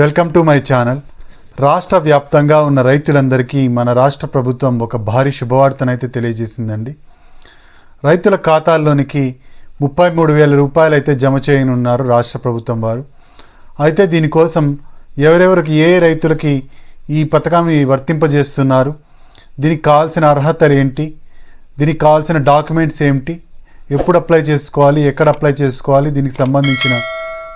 Welcome to my channel. రాష్ట్ర వ్యాప్తంగా ఉన్న రైతులందరికీ మన రాష్ట్ర ప్రభుత్వం ఒక భారీ శుభవార్తనైతే తెలియజేసిందండి. రైతుల ఖాతాల్లోనికి ముప్పై మూడు వేల రూపాయలు అయితే జమ చేయనున్నారు రాష్ట్ర ప్రభుత్వం వారు. అయితే దీనికోసం ఎవరెవరికి ఏ రైతులకి ఈ పథకాన్ని వర్తింపజేస్తున్నారు? దీనికి కావాల్సిన అర్హతలు ఏంటి? దీనికి కావాల్సిన డాక్యుమెంట్స్ ఏమిటి ఎప్పుడు అప్లై చేసుకోవాలి? ఎక్కడ అప్లై చేసుకోవాలి? దీనికి సంబంధించిన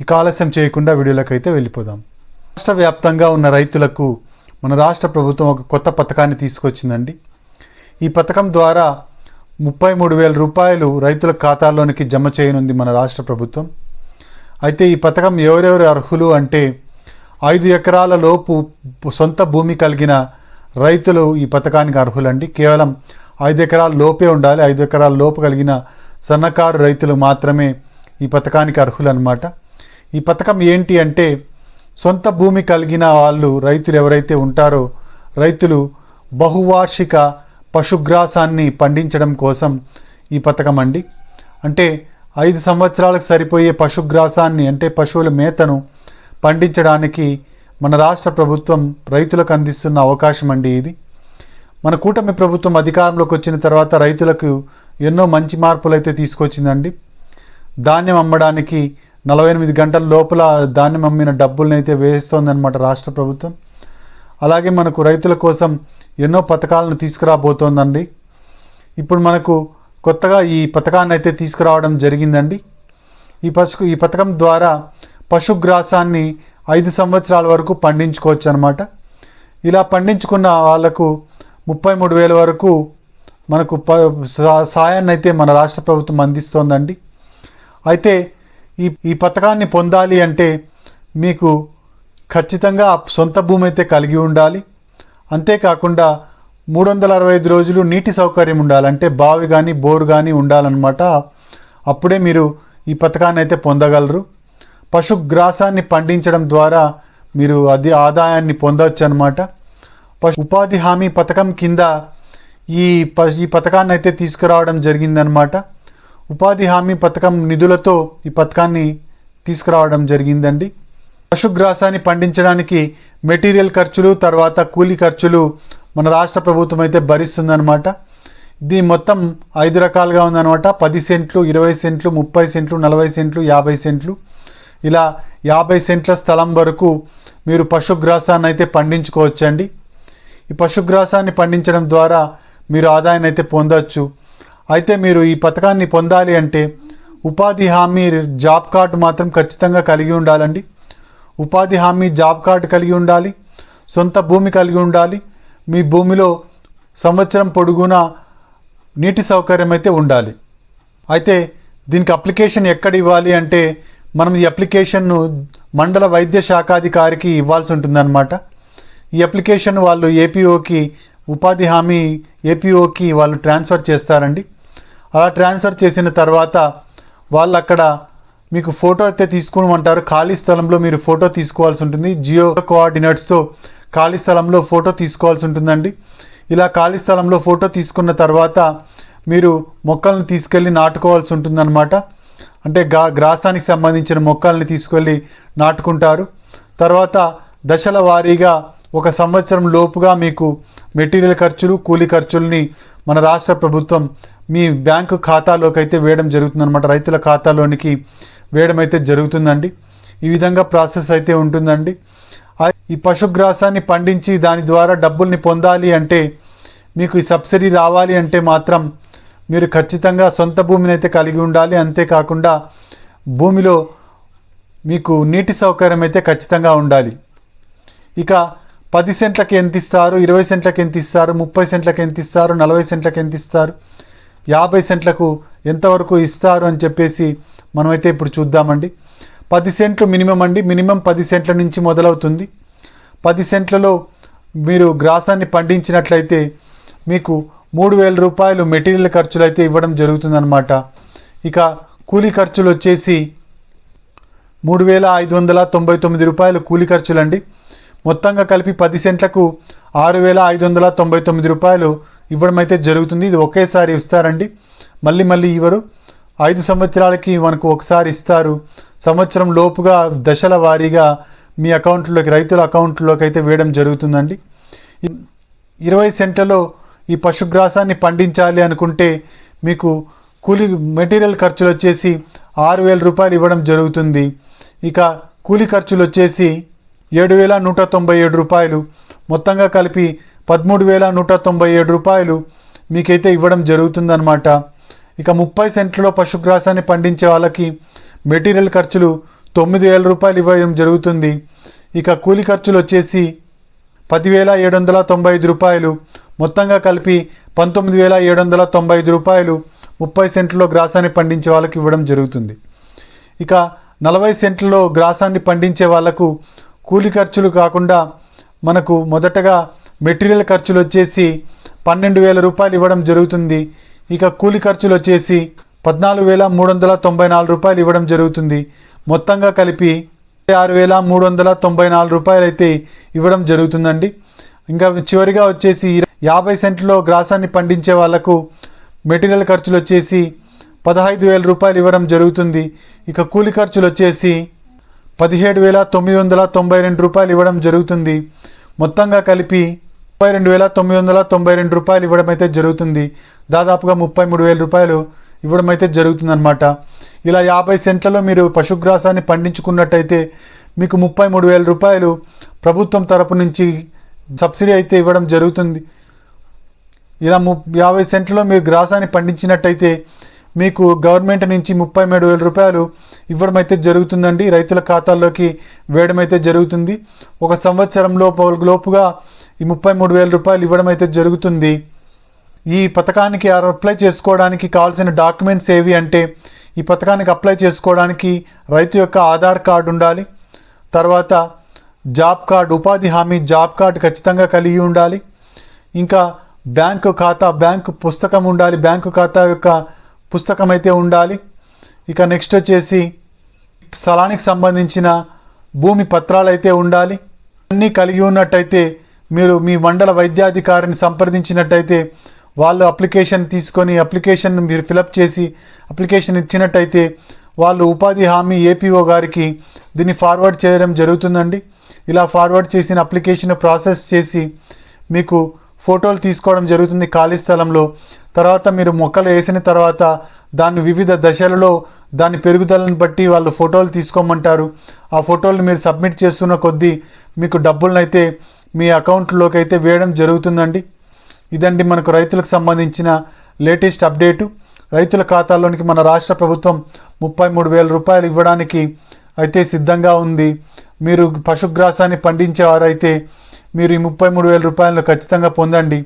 ఇక ఆలస్యం చేయకుండా వీడియోలోకి అయితే వెళ్ళిపోదాం. రాష్ట్ర వ్యాప్తంగా ఉన్న రైతులకు మన రాష్ట్ర ప్రభుత్వం ఒక కొత్త పథకాన్ని తీసుకొచ్చిందండి. ఈ పథకం ద్వారా ముప్పై మూడు వేల రూపాయలు రైతుల ఖాతాల్లోనికి జమ చేయనుంది మన రాష్ట్ర ప్రభుత్వం. అయితే ఈ పథకం ఎవరెవరు అర్హులు అంటే ఐదు ఎకరాల లోపు సొంత భూమి కలిగిన రైతులు ఈ పథకానికి అర్హులండి. కేవలం ఐదు ఎకరాల లోపే ఉండాలి. ఐదు ఎకరాల లోపు కలిగిన సన్నకారు రైతులు మాత్రమే ఈ పథకానికి అర్హులు అనమాట ఈ పథకం ఏంటి అంటే సొంత భూమి కలిగిన వాళ్ళు రైతులు ఎవరైతే ఉంటారో రైతులు బహువార్షిక పశుగ్రాసాన్ని పండించడం కోసం ఈ పథకం అండి. అంటే ఐదు సంవత్సరాలకు సరిపోయే పశుగ్రాసాన్ని అంటే పశువుల మేతను పండించడానికి మన రాష్ట్ర ప్రభుత్వం రైతులకు అందిస్తున్న అవకాశం అండి ఇది. మన కూటమి ప్రభుత్వం అధికారంలోకి వచ్చిన తర్వాత రైతులకు ఎన్నో మంచి మార్పులు అయితే తీసుకొచ్చిందండి. ధాన్యం అమ్మడానికి నలభై ఎనిమిది గంటల లోపల ధాన్యం అమ్మిన డబ్బులనైతే అయితే వేస్తోందన్నమాట రాష్ట్ర ప్రభుత్వం. అలాగే మనకు రైతుల కోసం ఎన్నో పథకాలను తీసుకురాబోతోందండి. ఇప్పుడు మనకు కొత్తగా ఈ పథకాన్ని అయితే తీసుకురావడం జరిగిందండి. ఈ పశు ఈ పథకం ద్వారా పశుగ్రాసాన్ని ఐదు సంవత్సరాల వరకు పండించుకోవచ్చు అనమాట ఇలా పండించుకున్న వాళ్ళకు ముప్పై మూడు వేల వరకు మనకు ప సాయాన్ని అయితే మన రాష్ట్ర ప్రభుత్వం అందిస్తోందండి. అయితే ఈ ఈ పథకాన్ని పొందాలి అంటే మీకు ఖచ్చితంగా సొంత భూమి అయితే కలిగి ఉండాలి. అంతేకాకుండా మూడు వందల అరవై ఐదు రోజులు నీటి సౌకర్యం ఉండాలంటే బావి కానీ బోరు కానీ ఉండాలన్నమాట. అప్పుడే మీరు ఈ పథకాన్ని అయితే పొందగలరు పశుగ్రాసాన్ని పండించడం ద్వారా మీరు అది ఆదాయాన్ని పొందవచ్చు అనమాట పశు ఉపాధి హామీ పథకం కింద ఈ ప ఈ పథకాన్ని అయితే తీసుకురావడం జరిగిందనమాట ఉపాధి హామీ పథకం నిధులతో ఈ పథకాన్ని తీసుకురావడం జరిగిందండి. పశుగ్రాసాన్ని పండించడానికి మెటీరియల్ ఖర్చులు తర్వాత కూలీ ఖర్చులు మన రాష్ట్ర ప్రభుత్వం అయితే భరిస్తుందన్నమాట. ఇది మొత్తం ఐదు రకాలుగా ఉందన్నమాట. పది సెంట్లు ఇరవై సెంట్లు ముప్పై సెంట్లు నలభై సెంట్లు యాభై సెంట్లు. ఇలా యాభై సెంట్ల స్థలం వరకు మీరు పశుగ్రాసాన్ని అయితే పండించుకోవచ్చండి. ఈ పశుగ్రాసాన్ని పండించడం ద్వారా మీరు ఆదాయాన్ని అయితే పొందవచ్చు అయితే మీరు ఈ పథకాన్ని పొందాలి అంటే ఉపాధి హామీ జాబ్ కార్డు మాత్రం ఖచ్చితంగా కలిగి ఉండాలండి. ఉపాధి హామీ జాబ్ కార్డు కలిగి ఉండాలి సొంత భూమి కలిగి ఉండాలి మీ భూమిలో సంవత్సరం పొడుగునా నీటి సౌకర్యం అయితే ఉండాలి. అయితే దీనికి అప్లికేషన్ ఎక్కడ ఇవ్వాలి అంటే మనం ఈ అప్లికేషన్ను మండల వైద్య శాఖాధికారికి ఇవ్వాల్సి ఉంటుందన్నమాట. ఈ అప్లికేషన్ వాళ్ళు ఏపీఓకి ఉపాధి హామీ ఏపీఓకి వాళ్ళు ట్రాన్స్ఫర్ చేస్తారండి. అలా ట్రాన్స్ఫర్ చేసిన తర్వాత వాళ్ళు అక్కడ మీకు ఫోటో అయితే తీసుకోమంటారు. ఖాళీ స్థలంలో మీరు ఫోటో తీసుకోవాల్సి ఉంటుంది. జియో కోఆర్డినేట్స్తో ఖాళీ స్థలంలో ఫోటో తీసుకోవాల్సి ఉంటుందండి. ఇలా ఖాళీ స్థలంలో ఫోటో తీసుకున్న తర్వాత మీరు మొక్కలను తీసుకెళ్ళి నాటుకోవాల్సి ఉంటుందన్నమాట. అంటే గా గ్రాసానికి సంబంధించిన మొక్కల్ని తీసుకెళ్ళి నాటుకుంటారు. తర్వాత దశల వారీగా ఒక సంవత్సరం లోపుగా మీకు మెటీరియల్ ఖర్చులు కూలీ ఖర్చుల్ని మన రాష్ట్ర ప్రభుత్వం మీ బ్యాంకు ఖాతాలోకి అయితే వేయడం జరుగుతుందన్నమాట. రైతుల ఖాతాలోనికి వేయడం అయితే జరుగుతుందండి. ఈ విధంగా ప్రాసెస్ అయితే ఉంటుందండి. ఈ పశుగ్రాసాన్ని పండించి దాని ద్వారా డబ్బుల్ని పొందాలి అంటే మీకు ఈ సబ్సిడీ రావాలి అంటే మాత్రం మీరు ఖచ్చితంగా సొంత భూమిని అయితే కలిగి ఉండాలి. అంతేకాకుండా భూమిలో మీకు నీటి సౌకర్యం అయితే ఖచ్చితంగా ఉండాలి. ఇక పది సెంట్లకి ఎంత ఇస్తారు? ఇరవై సెంట్లకి ఎంత ఇస్తారు? ముప్పై సెంట్లకి ఎంత ఇస్తారు? నలభై సెంట్లకి ఎంత ఇస్తారు? యాభై సెంట్లకు ఎంతవరకు ఇస్తారు అని చెప్పేసి మనమైతే ఇప్పుడు చూద్దామండి. పది సెంట్లు మినిమం అండి. మినిమం పది సెంట్ల నుంచి మొదలవుతుంది. పది సెంట్లలో మీరు గ్రాసాన్ని పండించినట్లయితే మీకు మూడు వేల రూపాయలు మెటీరియల్ ఖర్చులు అయితే ఇవ్వడం జరుగుతుందన్నమాట. ఇక కూలీ ఖర్చులు వచ్చేసి మూడు వేల ఐదు వందల తొంభై తొమ్మిది రూపాయలు కూలీ ఖర్చులండి. మొత్తంగా కలిపి పది సెంట్లకు ఆరు వేల ఐదు వందల తొంభై తొమ్మిది రూపాయలు ఇవ్వడం అయితే జరుగుతుంది. ఇది ఒకేసారి ఇస్తారండి. మళ్ళీ మళ్ళీ ఇవ్వరు. ఐదు సంవత్సరాలకి మనకు ఒకసారి ఇస్తారు. సంవత్సరం లోపుగా దశల వారీగా మీ అకౌంట్లోకి రైతుల అకౌంట్లోకి అయితే వేయడం జరుగుతుందండి. ఇరవై సెంట్లలో ఈ పశుగ్రాసాన్ని పండించాలి అనుకుంటే మీకు కూలీ మెటీరియల్ ఖర్చులు వచ్చేసి ఆరు వేల రూపాయలు ఇవ్వడం జరుగుతుంది. ఇక కూలీ ఖర్చులు వచ్చేసి ఏడు వేల నూట తొంభై ఏడు రూపాయలు. మొత్తంగా కలిపి పదమూడు వేల నూట తొంభై ఏడు రూపాయలు మీకైతే ఇవ్వడం జరుగుతుందన్నమాట. ఇక ముప్పై సెంట్లలో పశుగ్రాసాన్ని పండించే వాళ్ళకి మెటీరియల్ ఖర్చులు తొమ్మిది వేల రూపాయలు ఇవ్వడం జరుగుతుంది. ఇక కూలి ఖర్చులు వచ్చేసి పదివేల ఏడు వందల తొంభై ఐదు రూపాయలు. మొత్తంగా కలిపి పంతొమ్మిది వేల ఏడు వందల తొంభై ఐదు రూపాయలు ముప్పై సెంట్లో గ్రాసాన్ని పండించే వాళ్ళకి ఇవ్వడం జరుగుతుంది. ఇక నలభై సెంట్లలో గ్రాసాన్ని పండించే వాళ్ళకు కూలి ఖర్చులు కాకుండా మనకు మొదటగా మెటీరియల్ ఖర్చులు వచ్చేసి పన్నెండు వేల రూపాయలు ఇవ్వడం జరుగుతుంది. ఇక కూలి ఖర్చులు వచ్చేసి పద్నాలుగు వేల మూడు వందల తొంభై నాలుగు రూపాయలు ఇవ్వడం జరుగుతుంది. మొత్తంగా కలిపి ఆరు వేల మూడు వందల తొంభై నాలుగు రూపాయలు అయితే ఇవ్వడం జరుగుతుందండి. ఇంకా చివరిగా వచ్చేసి యాభై సెంట్లో గ్రాసాన్ని పండించే వాళ్ళకు మెటీరియల్ ఖర్చులు వచ్చేసి పదహైదు వేల రూపాయలు ఇవ్వడం జరుగుతుంది. ఇక కూలి ఖర్చులు వచ్చేసి పదిహేడు వేల తొమ్మిది వందల తొంభై రెండు రూపాయలు ఇవ్వడం జరుగుతుంది. మొత్తంగా కలిపి ముప్పై రెండు వేల తొమ్మిది వందల తొంభై రెండు రూపాయలు ఇవ్వడం అయితే జరుగుతుంది. దాదాపుగా ముప్పై మూడు వేల రూపాయలు ఇవ్వడం అయితే జరుగుతుందన్నమాట. ఇలా యాభై సెంట్లలో మీరు పశుగ్రాసాన్ని పండించుకున్నట్టయితే మీకు ముప్పై మూడు వేల రూపాయలు ప్రభుత్వం తరపు నుంచి సబ్సిడీ అయితే ఇవ్వడం జరుగుతుంది. ఇలా ము యాభై సెంట్లలో మీరు గ్రాసాన్ని పండించినట్టయితే మీకు గవర్నమెంట్ నుంచి ముప్పై మూడు వేల రూపాయలు ఇవ్వడం అయితే జరుగుతుందండి. రైతుల ఖాతాల్లోకి వేయడం అయితే జరుగుతుంది. ఒక సంవత్సరంలో లోపుగా ఈ ముప్పై మూడు వేల రూపాయలు ఇవ్వడం అయితే జరుగుతుంది. ఈ పథకానికి అప్లై చేసుకోవడానికి కావాల్సిన డాక్యుమెంట్స్ ఏవి అంటే ఈ పథకానికి అప్లై చేసుకోవడానికి రైతు యొక్క ఆధార్ కార్డు ఉండాలి. తర్వాత జాబ్ కార్డ్ ఉపాధి హామీ జాబ్ కార్డు ఖచ్చితంగా కలిగి ఉండాలి. ఇంకా బ్యాంకు ఖాతా బ్యాంకు పుస్తకం ఉండాలి. బ్యాంకు ఖాతా యొక్క పుస్తకం అయితే ఉండాలి. ఇక నెక్స్ట్ వచ్చేసి స్థలానికి సంబంధించిన భూమి పత్రాలు అయితే ఉండాలి. అన్నీ కలిగి ఉన్నట్టయితే మీరు మీ మండల వైద్యాధికారిని సంప్రదించినట్టయితే వాళ్ళు అప్లికేషన్ తీసుకొని అప్లికేషన్ మీరు ఫిలప్ చేసి అప్లికేషన్ ఇచ్చినట్టయితే వాళ్ళు ఉపాధి హామీ ఏపీఓ గారికి దీన్ని ఫార్వర్డ్ చేయడం జరుగుతుందండి. ఇలా ఫార్వర్డ్ చేసిన అప్లికేషన్ ప్రాసెస్ చేసి మీకు ఫోటోలు తీసుకోవడం జరుగుతుంది ఖాళీ స్థలంలో. తర్వాత మీరు మొక్కలు వేసిన తర్వాత దాన్ని వివిధ దశలలో దాని పెరుగుదలను బట్టి వాళ్ళు ఫోటోలు తీసుకోమంటారు. ఆ ఫోటోలు మీరు సబ్మిట్ చేస్తున్న కొద్దీ మీకు డబ్బులను అయితే మీ అకౌంట్లోకి అయితే వేయడం జరుగుతుందండి. ఇదండి మనకు రైతులకు సంబంధించిన లేటెస్ట్ అప్డేటు. రైతుల ఖాతాలోనికి మన రాష్ట్ర ప్రభుత్వం ముప్పై మూడు వేల రూపాయలు ఇవ్వడానికి అయితే సిద్ధంగా ఉంది. మీరు పశుగ్రాసాన్ని పండించేవారైతే మీరు ఈ ముప్పై మూడు వేల రూపాయలను ఖచ్చితంగా పొందండి.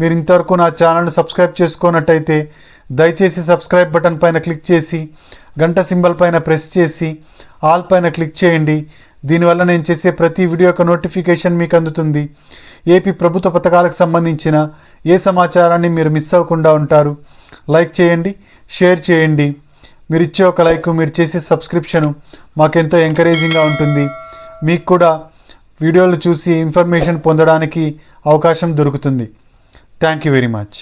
మీరు ఇంతవరకు నా ఛానల్ని సబ్స్క్రైబ్ చేసుకున్నట్టయితే దయచేసి సబ్స్క్రైబ్ బటన్ పైన క్లిక్ చేసి గంట సింబల్ పైన ప్రెస్ చేసి ఆల్ పైన క్లిక్ చేయండి. దీనివల్ల నేను చేసే ప్రతి వీడియో యొక్క నోటిఫికేషన్ మీకు అందుతుంది. ఏపీ ప్రభుత్వ పథకాలకు సంబంధించిన ఏ సమాచారాన్ని మీరు మిస్ అవ్వకుండా ఉంటారు లైక్ చేయండి షేర్ చేయండి. మీరు ఇచ్చే ఒక లైక్ మీరు చేసే సబ్స్క్రిప్షను మాకెంతో ఎంకరేజింగ్గా ఉంటుంది. మీకు కూడా వీడియోలు చూసి ఇన్ఫర్మేషన్ పొందడానికి అవకాశం దొరుకుతుంది. Thank you very much.